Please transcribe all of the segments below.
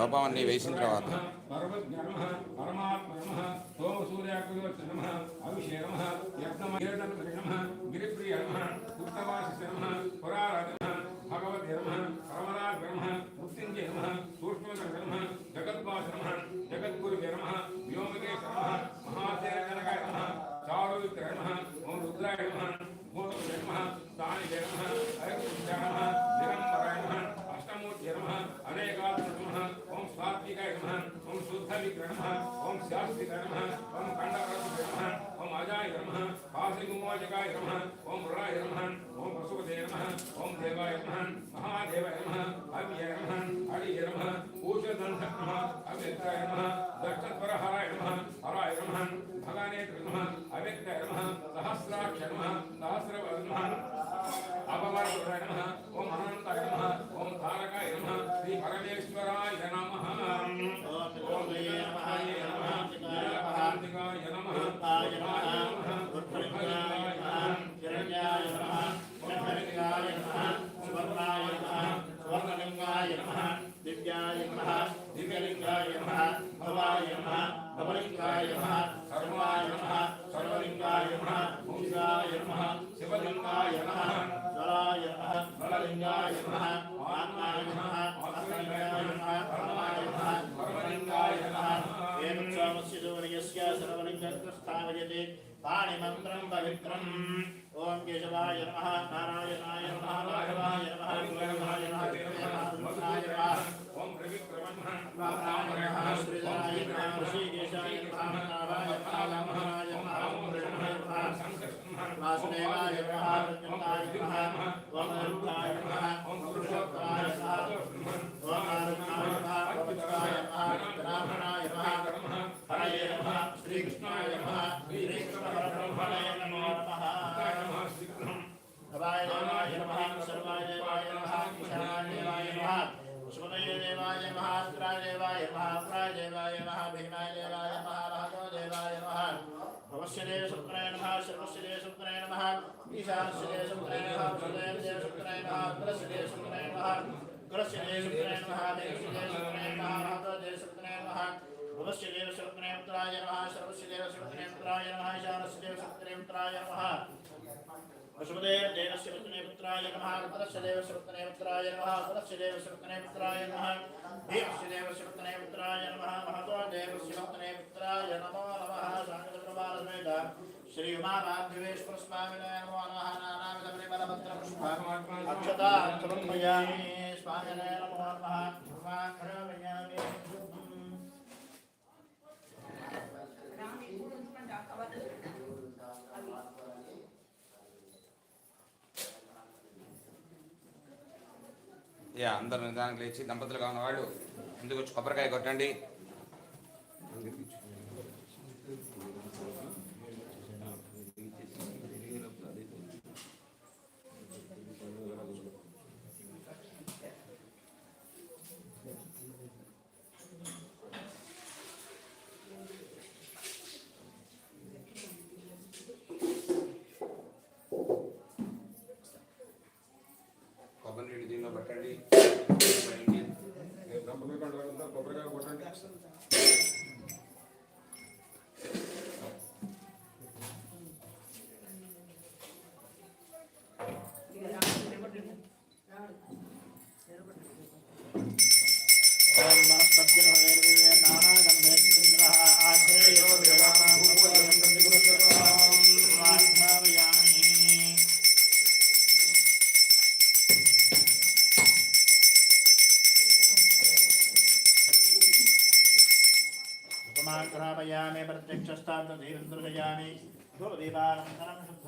లోపం అన్ని వేసిన తర్వాత. పర్వజ్ఞ నమ పరమాత్మ నమ సోమ భగవతి నమ పరమరాజ నమ మృత్యుంజయ నమ సూక్ష్మగణ నమ జగద్వాస నమ జగద్గురువే నమ వ్యోమకేశ నమ మహాశేరజనకాయ నమ చారువిక్ర నమ ఓం రుద్రాయ నమ మూర్తి నమ దానికే నమ నమ దిగంబరాయ నమ అష్టమూర్తి నమ అనేకాత్మ నమ ఓం స్వాత్వికాయ నమ ఓం శుద్ధ విగ్రహ నమ ఓం శాస్త్రిక నమ ఓం ఖండవరసుక నమ ఓం అజాయ నమ కాశీగుమోజకాయ నమ ఓం రుణాయ నమ ఓం పశుపతే నమ ఓం దేవాయ నమ మహాదేవాయ నమ అవ్యయ నమ హరియ నమ పూషదండ నమ అవ్యక్తాయ నమ దక్షత్వరహరాయ నమ హరాయ నమ భగానేత్ర నమ అవ్యక్తాయ నమ సహస్రాక్ష నమ సహస్రవర నమ అపవర్గాయ పవిత్రం ఓం కేశవాయ నమః నారాయణాయ నమః మాధవాయ నమః గురవాయ నమః రుద్రాయ నమః ఓం రవిక్రమణ శ్రీధరాయ నమః ఋషికేశాయ నమః सर्वस्यदे शुक्राय नमः सर्वस्यदे शुक्राय नमः ईशानस्यदे शुक्राय नमः हृदयस्यदे शुक्राय नमः अग्रस्यदे शुक्राय नमः ग्रस्यदे शुक्राय नमः देवस्यदे शुक्राय नमः मातृदे शुक्राय नमः भवस्यदेव शुक्राय नमः सर्वस्यदेव शुक्राय नमः ईशानस्यदेव शुक्राय नमः దేవ శుక్రాయ పుత్రాయ నమః సర్వస్య దేవ శుక్రాయ పుత్రాయ నమః ఈశానస్య దేవ శుక్రాయ పుత్రాయ నమః వసుదేవ దేవస్య పుత్రే పుత్రాయ నమః పుత్రస్య దేవస్య పుత్రే పుత్రాయ నమః పుత్రస్య దేవస్య పుత్రే పుత్రాయ నమః దేవస్య దేవస్య పుత్రే పుత్రాయ నమః యా అందరు నిదానికి లేచి దంపతులుగా వాళ్ళు ముందుకు వచ్చి కొబ్బరికాయ కొట్టండి.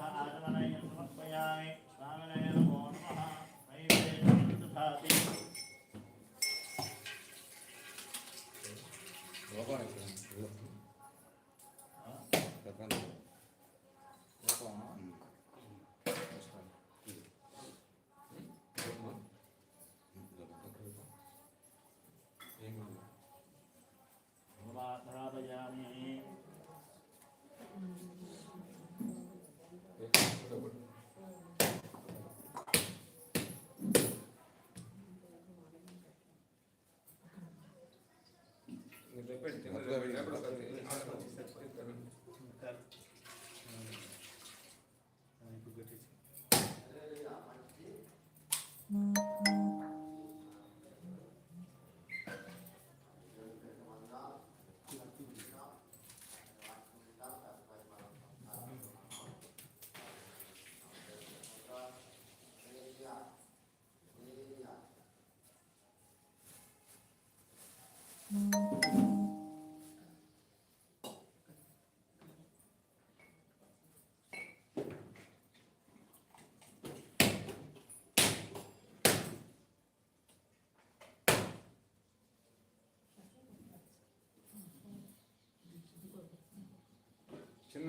ధ్రువదీపానంతరం సమర్పయామి দেখবেন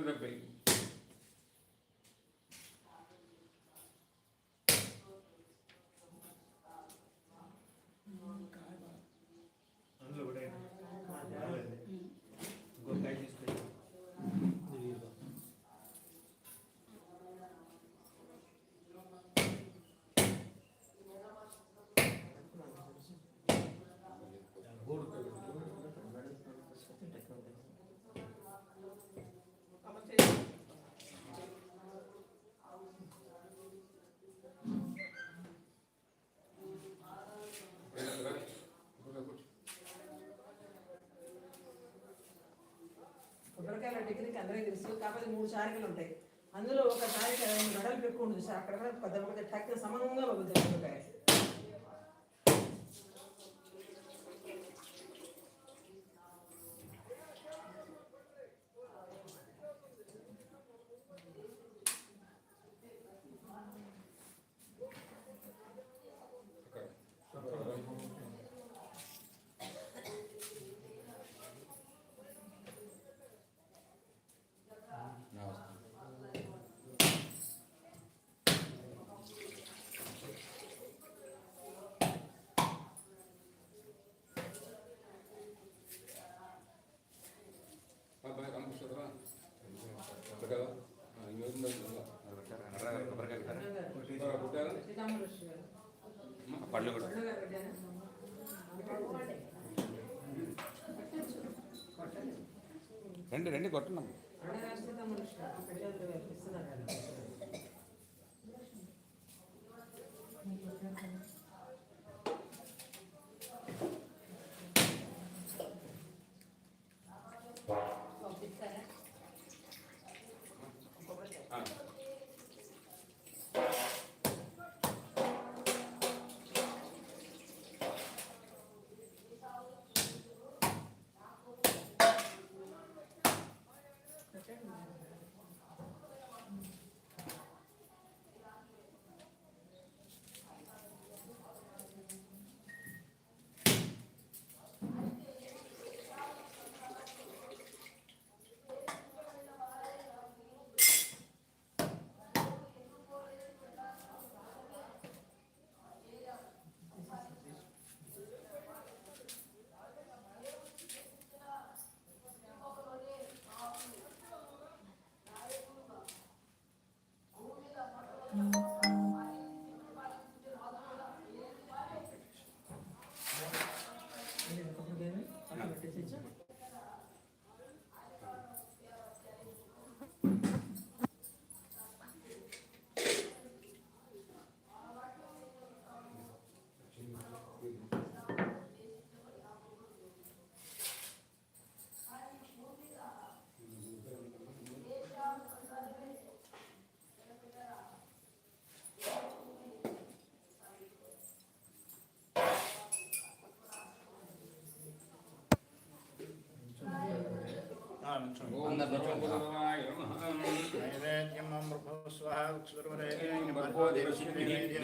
remember కొబ్బరికాయల టెక్నిక్ అందరికీ తెలుసు కాకపోతే మూడు చారికలు ఉంటాయి అందులో ఒక చారిక వెడల్పు ఎక్కువ ఉంటుంది సార్ అక్కడ పెద్ద పెద్ద టక్ సమానంగా పగులుతాయి కొబ్బరికాయ రండి రండి కొట్టండి ఓం సర్వగురువాయ నమః నైవేద్యం అమృతో స్వహ ఉత్సర్వరేణ్యం భర్గో దేవస్య నైవేద్యం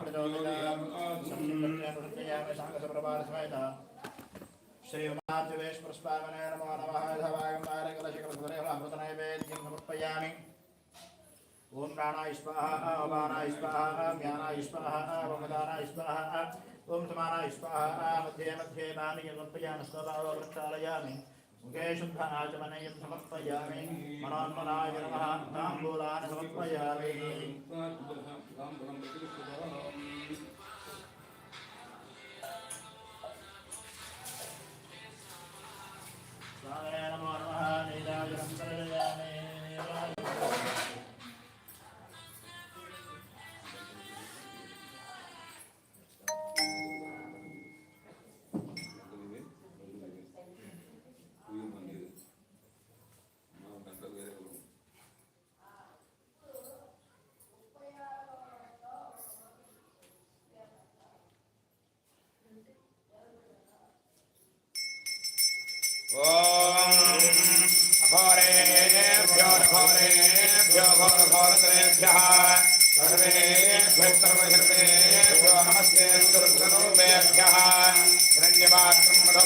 ప్రచోదయామి సాంగసప్రభాత సమేత శ్రీ ఉమాదేవేశ్వర స్వామినే నమో నమః యథావాగం వారకలశకలసురేణామృత నైవేద్యం సమర్పయామి ఓం ప్రాణాయ స్వాహ ఓం బాణాయ స్వాహ ఓం सर्वेभ्यो भगवत्रेभ्यः सर्वेभ्यः सर्वहृदयेभ्यो नमस्ते सुरसरूपेभ्यः धन्यवादं मदो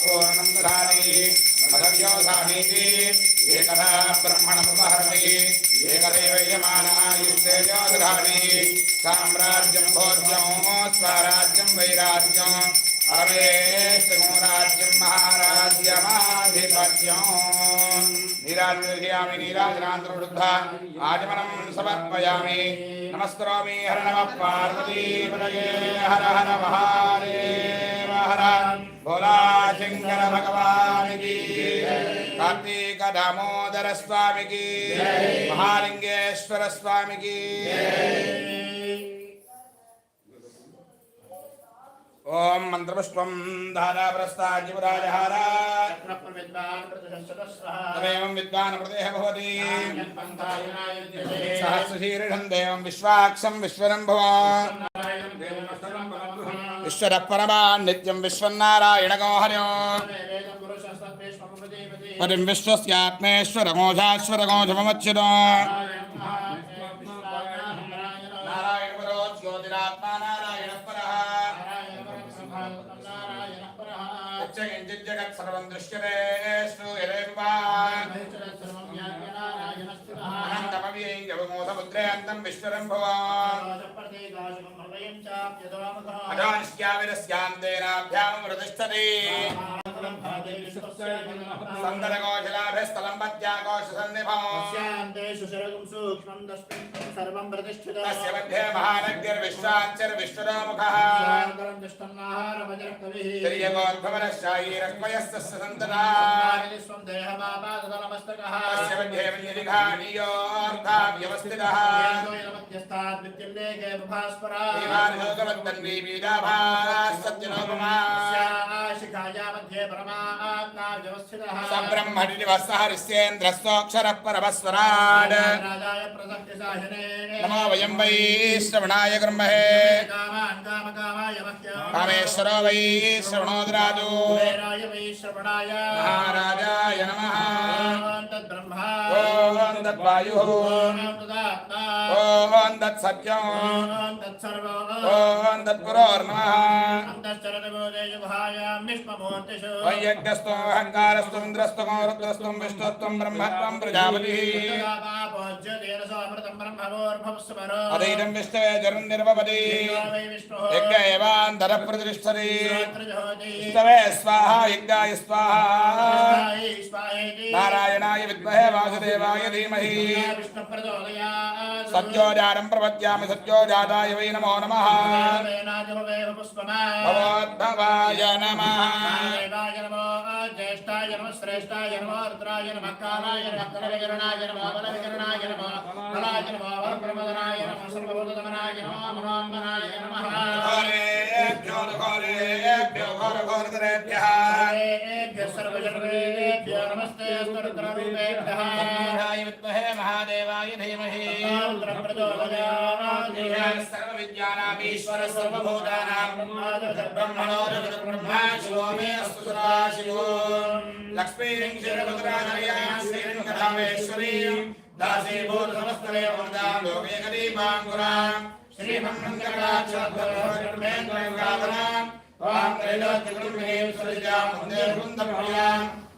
पूर्णं दधाति मदव्योधामीति एकदा ब्रह्मणमुपहरति एकदैव यमानायुस्तेजो दधाति साम्राज्यं भोज्यं हरे राज्यं महाराज्यमाधिपत्यम्। నీరాజయామి నీరాజనాంతర్వృద్ధ ఆచమనం సమర్పయామి. నమస్కరోమి హర నమ పార్వతీ హర హర మహాదేవ హర. భోలా శంకర భగవానికి కార్తీక దామోదర స్వామికి మహాలింగేశ్వర స్వామికి ఓం మంత్రపుష్పం ధారాప్రస్థాజివరాజహార తమేవం విద్వాన్ ప్రదేహ భవతి. సహస్రశీర్షం దేవం విశ్వాక్షం విశ్వరం భవాన్ విశ్వర పరమాన్ నిత్యం విశ్వన్నారాయణగో హర్యో పరిం విశ్వస్యాత్మేశ్వరమోఘాశ్వరగోధమచ్యుతో నారాయణ పరో జగత్ సర్వం దృశ్యతే శ్రూయతే అనంతమవ్యయంగవమోధముద్రయాంతం విశ్వరం భవాన్ అధానిష్యావిరస్యాంతేనాభ్యామృతిష్టతి సందరగోశలాభిస్థలం పద్యాకోశ సన్నిభం సర్వం ప్రతిష్ఠిత తస్య మధ్యే మహానగ్నిర్విశ్వాంచర్విశ్వరాముఖः తిర్యగోద్భవనశాయీరస్మయస్తస్య సంతతా తస్య మధ్యే మల్యలిఘానీయోర్ధావ్యవస్థితः దేవానులోకవద్దన్వీ పీడాభాः సత్యలోకమా సబ్రహ్మణి నివసः హరిశ్చేంద్రస్తోక్షరः పరమస్వరాడ్ నమో వయం వై శ్రవణాయ. గృహే కామేశ్వరో వై శ్రవణోదరాజు మహారాజాయ నమః ఓం తద్వాయు ఓం తత్సత్యం ఓం తత్పురోర్నమః వైయజ్ఞస్త్వం అహంకారస్త్వం ఇంద్రస్త్వం రుద్రస్త్వం విష్ణుత్వం బ్రహ్మత్వం ప్రజాపతి అదైతం విష్ణవే జరం నిర్వపతి యజ్ఞ ఏవాంతర ప్రతిష్టతి విష్ణవే స్వాహ యజ్ఞాయ స్వాహ నారాయణాయ విద్మహే వాసుదేవాయ ధీమహి సత్యోజాతం ప్రపద్యామి సత్యోజాతాయ వై నమో నమః భగవద్భవాయ నమః జ్యేష్ఠాయ నమ శ్రేష్ఠాయ నమ రుద్రాయ నమ కాలాయ నమ కలవికరణాయ నమ బలవికరణాయ నమ బలాయ నమ వరప్రమదనాయ నమ సర్వభూతమనాయ నమ మనోన్మనాయ నమ ఘోరేభ్యో ఘోరేభ్యో ఘోర ఘోరతరేభ్యः సర్వజన్మేభ్యో నమస్తే రుద్రరూపేభ్యः నారాయ విద్మహే మహాదేవాయ ధీమహి ప్రచోదయాత్ సర్వవిద్యానామీశ్వర సర్వభూతానాం బ్రహ్మణో బ్రహ్మా శివో మే అస్తు సదా శివో లక్ష్మీం క్షీరముద్రాధర్యాం శ్రీరంగధామేశ్వరీం దాసీభూత సమస్తమే వందాం లోకే గరీబాంగురాం శ్రీమన్మంగళాక్షరధర్మేంద్రగాధనాం వాం త్రైలోక్యగురుమేం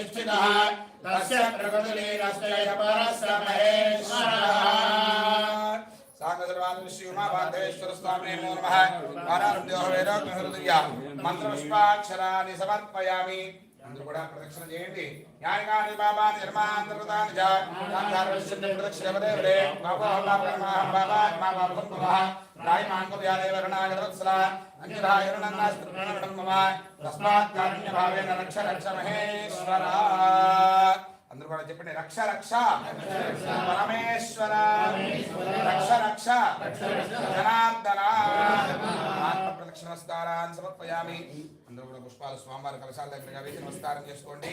प्रतिष्ठितः तस्य प्रगतुलीरस्य महेश्वरः सांगसर्वादश्रीमाधेश्वरस्वामिने नमो। समर्पयामि। అందరూ కూడా ప్రదక్షిణ చేయండి. న్యాయగాని బాబా నిర్మాంతృతాని జా. గాంధారవిశుద్ధ ప్రదక్షిణ వదే వదే బాబా మా బాబు బాబా రాయ బాబా రాయమాన్ కుర్యాదేవ రణాగరవత్సల అంకితాయరణన్నాస్త్రణం మమ తస్మాత్ కారుణ్యభావేన రక్ష రక్ష మహేశ్వరా. అందరూ కూడా చెప్పండి రక్ష రక్ష. పరమేశ్వర. రక్ష రక్ష. జనార్దన. ఆత్మ ప్రదక్షిణ నమస్కారాన్ని సమర్పయామి. అందరూ కూడా పుష్పాలు స్వామివారి కలశాల దగ్గరగా వేసి నమస్కారం చేసుకోండి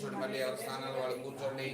అందరూ కూర్చోండి ఎవరి స్థానాలు వాళ్ళు కూర్చోండి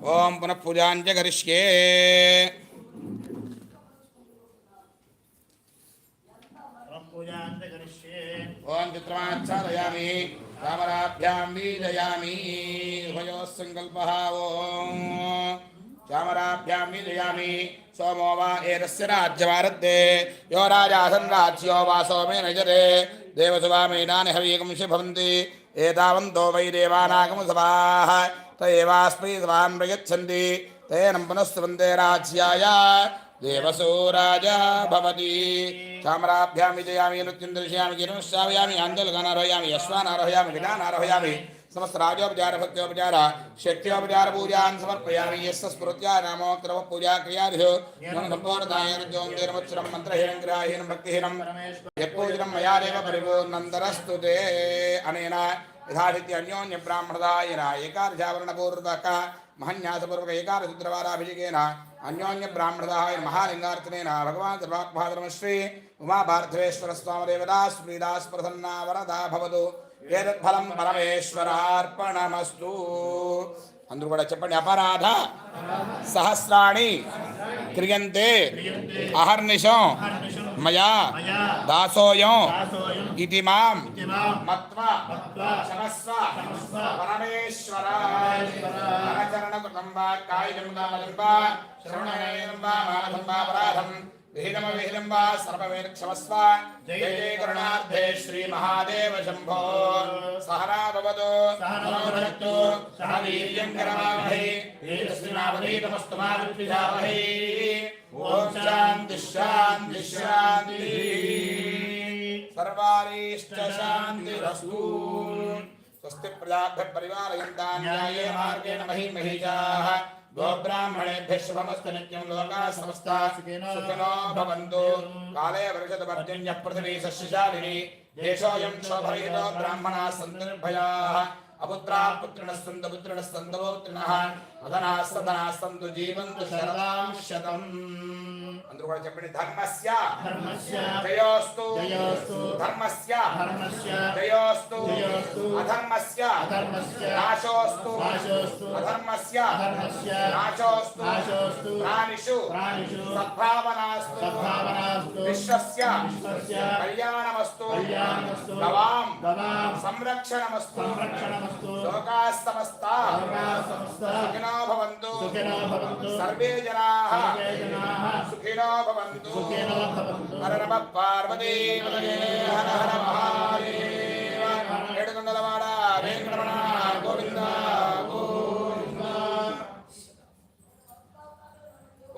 ओम पुनः पूजा जगरिष्ये ओम चामराभ्यां वीजयामि सङ्कल्पः चामराभ्यां वीजयामि सोमो वा एतस्य राज्यमारद्दे यो राजासन् राज्यो वा सोमेन नजरे। देवसुवामीनानि हवीकंसि भवन्ति। एतावन्तो वै देवानागमसभाः। त एवास्मै स्वान् प्रयच्छन्ति तेन पुनस्वन्दे राज्याय देवसो राजा भवति चामराभ्यां विजयामि नृत्यं दर्शयामि गिरिश्रावयामि आन्दोलनारोहयामि यश्वानारोहयामि विधानारोहयामि समस्त राजोपचार भक्त्योपचार शक्त्योपचार पूजान् समर्पयामि यस्य स्मृत्या नामोक्तरव पूजा क्रियादिषु नं सम्पूर्णताय ज्योतिर्मुच्चरं मन्त्रहीनं ग्राहीनं भक्तिहीनं यत्पूजनं मया देव परिपूर्णन्तरस्तु ते अनेन యథాశక్తి అన్యోన్య బ్రాహ్మణదాయన ఏకాదశావరణపూర్వక మహన్యాసపూర్వక ఏకాదశుద్రవారాభిషేకేన అన్యోన్య బ్రాహ్మణదాయ మహాలింగార్చనైన భగవాన్ శ్రీ ఉమాభార్థవేశ్వర స్వామదేవదా శ్రీదాస్ ప్రసన్నా వరదా భవతు. ఏతత్ఫలం పరమేశ్వరార్పణమస్తు. అందరూ కూడా చెప్పండి అపరాధ సహస్రాణి క్రియంతే అహర్నిశం మయా దాసోయం ఇది మాం మత్వా క్షమస్వ పరమేశ్వర కరచరణ కృతం వా కాయికం కామజం विहिनमविहिलम्बा सर्वमेर्क्षमस्व जय जय करुणार्थे श्रीमहादेव शम्भो सहना भवतु। सहनोरक्तु सह वीर्यम् करमावहै तेजस्विनावधीतमस्तुमाविद्विजावहै। ॐ शान्तिः शान्तिः शान्तिः सर्वारीश्च शान्तिरस्तु स्वस्ति प्रजाभ्यः परिवारयन्तान्याये मार्गेण महीमहीजाः। గోబ్రాహ్మణేభ్య శుభమస్తు నిత్యం లోకా సమస్తా సుఖినో భవంతు. కాలే వర్షత వర్జన్య పృథివీ సస్యశాలిని. దేశోయం శోభయతో బ్రాహ్మణా సంతర్భయా అపుత్రా పుత్రిణ సంత పుత్రిణ సంతవోత్రిణ వదనా సదనా సంతు జీవంతు శరదాం శతం అందరూ కూడా చెప్పండి ధర్మస్య. జయోస్తు. ధర్మస్య. జయోస్తు. అధర్మస్య. నాశోస్తు. అధర్మస్య. నాశోస్తు. ప్రాణిషు. సద్భావనాస్తు. విశ్వస్య. కళ్యాణమస్తు. గవాం సంరక్షణమస్తు. లోకాः సమస్త సుఖినో భవంతు. సర్వే జనాః. సర్వే జనాః సుఖినో భవంతు. సుఖినో భవంతు. హర నమ పార్వతీ పతయే హర హర మహాదేవ ఏడుకొండలవాడ వెంకటరమణ గోవింద గోవింద.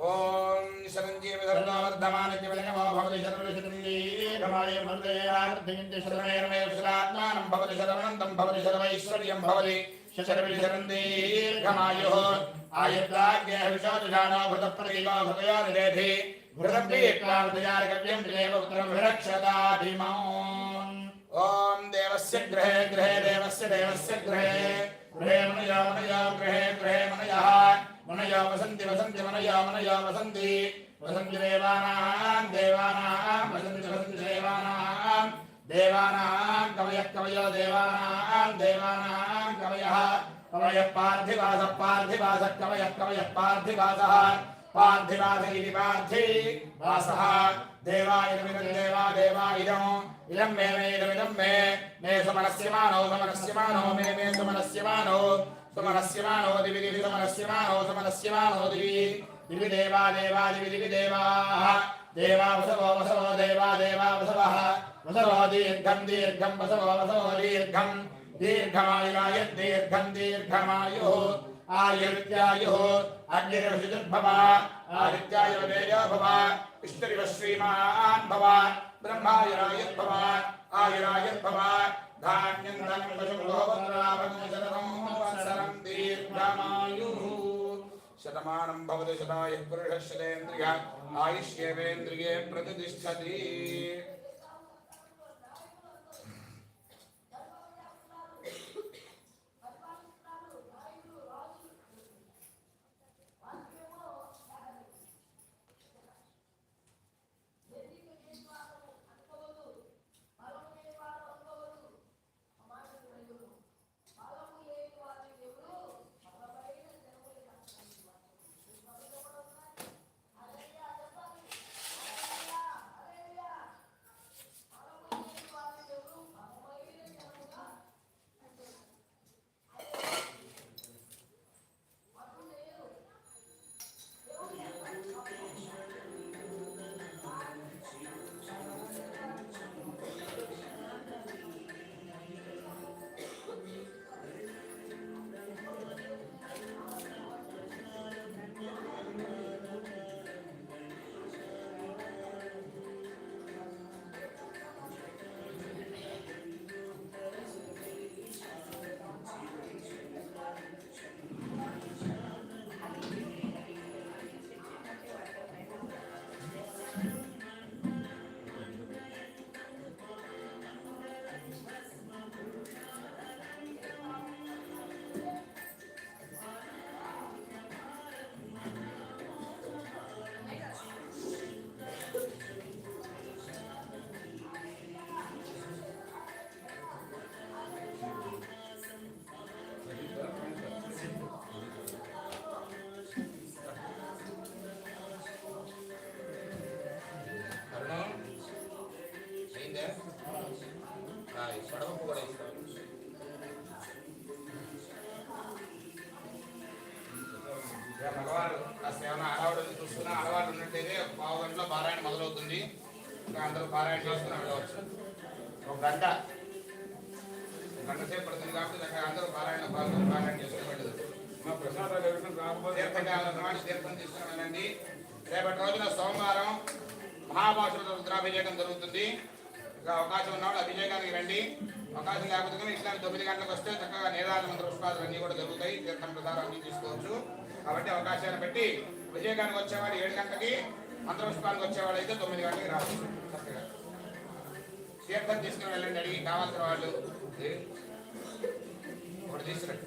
ఓం శరంజీవి ధర్మవర్ధమాన జీవనమో భవతి రమాయ మంత్రయార్థయంతి శరణే शशरविशरन् दीर्घमायुः आयुर्दाग्नेहविशोदुषाणोभृतप्रदीपो भगयो निरेधि भृतप्रीप्लावतयार्गव्यम् ॐ देवस्य देवस्य देवस्य गृहे। गृहे गृहे मनयः। वसन्ति वसन्ति वसन्ति। वसन्ति वसन्ति वसन्ति देवानां कवयः कवयो देवानां देवानां कवयः कवयः पार्थिवासः पार्थिवासः कवयः कवयः पार्थिवासः पार्थिवास इति पार्थिवासः देवायनमिदं देवा देवायनम् इदं मे मे इदमिदं मे मे सुमनस्यमानो सुमनस्यमानो मे मे सुमनस्यमानो सुमनस्यमानो दिवि दिवि सुमनस्यमानो सुमनस्यमानो दिवि दिवि देवा देवा दिवि दिवि देवाः देवा वसवो वसवो देवा देवा वसवः वसवो दीर्घं दीर्घं वसवो वसवो दीर्घं दीर्घमायुराय दीर्घं दीर्घमायुः आयुर्त्यायुः अग्निर्विद्युद्भव आदित्याय वेदो भव विष्णुरिव श्रीमान् भव ब्रह्मायुरायुर्भव आयुरायुर्भव धान्यं धनं पशुभोपरावंशतं दीर्घमायुः शतमानं भवति शतायुः पुरुषः शतेन्द्रिय आयुष्येवेन्द्रिये प्रतिष्ठति అందరూ పారాయణ చేసుకుని వెళ్ళవచ్చు. ఒక గంట. గంట సేపు పడుతుంది కాబట్టి అందరూ పారాయణ పాల్గొని పారాయణ చేసుకుని వెళ్ళదు తీర్థకాల తీర్థం తీసుకుని వెళ్ళండి రేపటి రోజున సోమవారం మహాభాషుల రుద్రాభిషేకం జరుగుతుంది. ఇంకా అవకాశం ఉన్నవాళ్ళు అభిషేకానికి రండి. అవకాశం లేకపోతే ఇట్లా తొమ్మిది గంటలకు వస్తే చక్కగా నేరాజ మంత్ర పుష్పాలు అన్నీ కూడా జరుగుతాయి. తీర్థం ప్రసారం అన్ని తీసుకోవచ్చు. కాబట్టి అవకాశాన్ని బట్టి అభిషేకానికి వచ్చేవాడు ఏడు గంటలకి మంత్ర పుష్పాలకు వచ్చేవాడు అయితే తొమ్మిది గంటలకి రావచ్చు. చక్కగా తీర్థం తీసుకుని వెళ్ళండి అడిగి కావాల్సిన వాళ్ళు. ఒకటి తీసుకురండి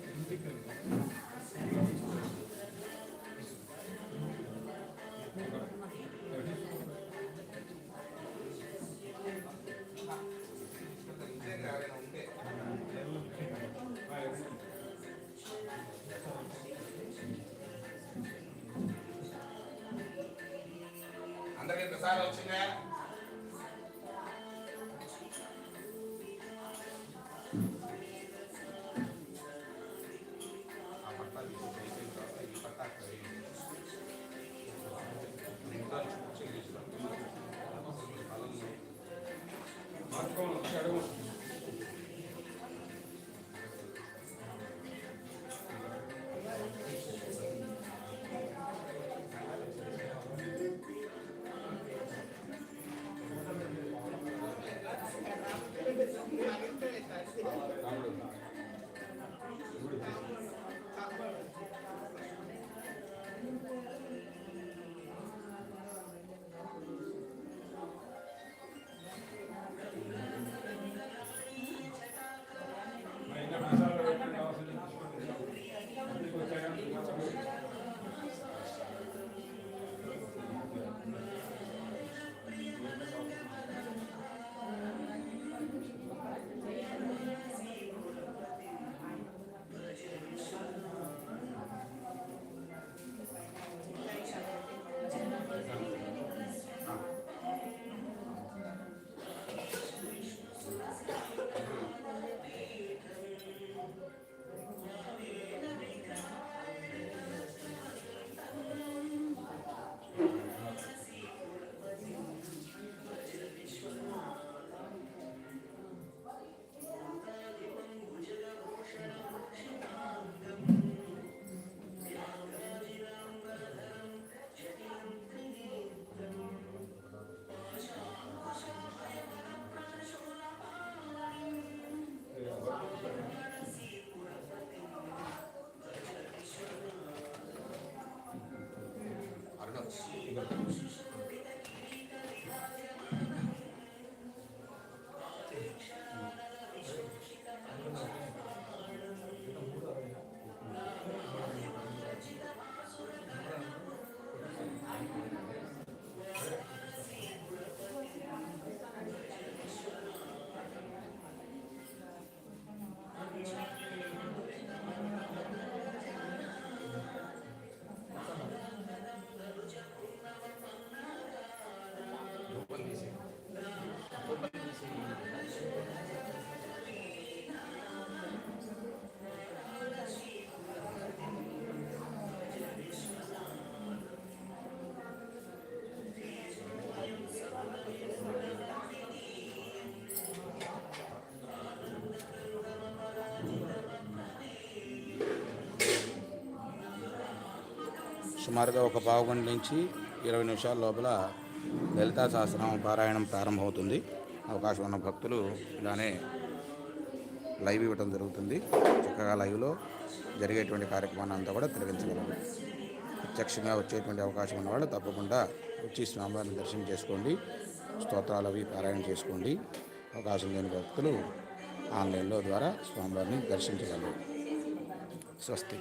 అందరికీ ప్రసారం వచ్చిందా? సుమారుగా ఒక పావు గంట నుంచి ఇరవై నిమిషాల లోపల లలితా సహస్రం పారాయణం ప్రారంభమవుతుంది. అవకాశం ఉన్న భక్తులు ఇలానే లైవ్ ఇవ్వటం జరుగుతుంది. చక్కగా లైవ్లో జరిగేటువంటి కార్యక్రమాన్ని అంతా కూడా తిలగించగలరు ప్రత్యక్షంగా వచ్చేటువంటి అవకాశం ఉన్నవాళ్ళు తప్పకుండా వచ్చి స్వామివారిని దర్శనం చేసుకోండి. స్తోత్రాలు అవి పారాయణ చేసుకోండి. అవకాశం లేని భక్తులు ఆన్లైన్లో ద్వారా స్వామివారిని దర్శించగలరు. స్వస్తి.